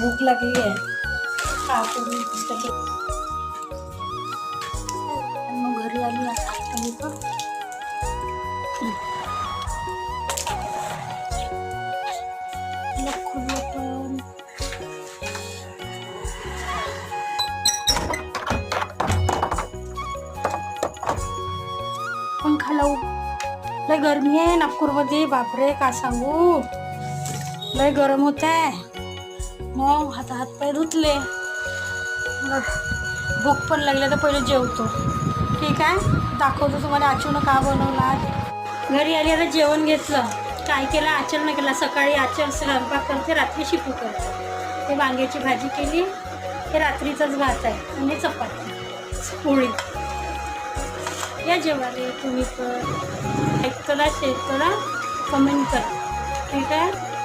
भूक लागली आहे मग घरी आली आता मी पण लय गरमी आहे नागपूरमध्ये बापरे का सांगू? लय गरम होत आहे मग हात हात पाय धुतले. मग भूक पण लागले तर पहिले जेवतो. ठीक आहे? दाखवतो तुम्हाला आचून का बनवला घरी आली आता जेवण घेतलं. काय केलं? आचल नाही केला. सकाळी आचल स्वयंपाक करते रात्री शिपू करते. ते वांग्याची भाजी केली. हे रात्रीचाच भात आहे आणि चपाती. पोळी. या जेवाले तुम्ही पण. ऐकतला शेत शेअर करा कमेंट करा. ठीक आहे?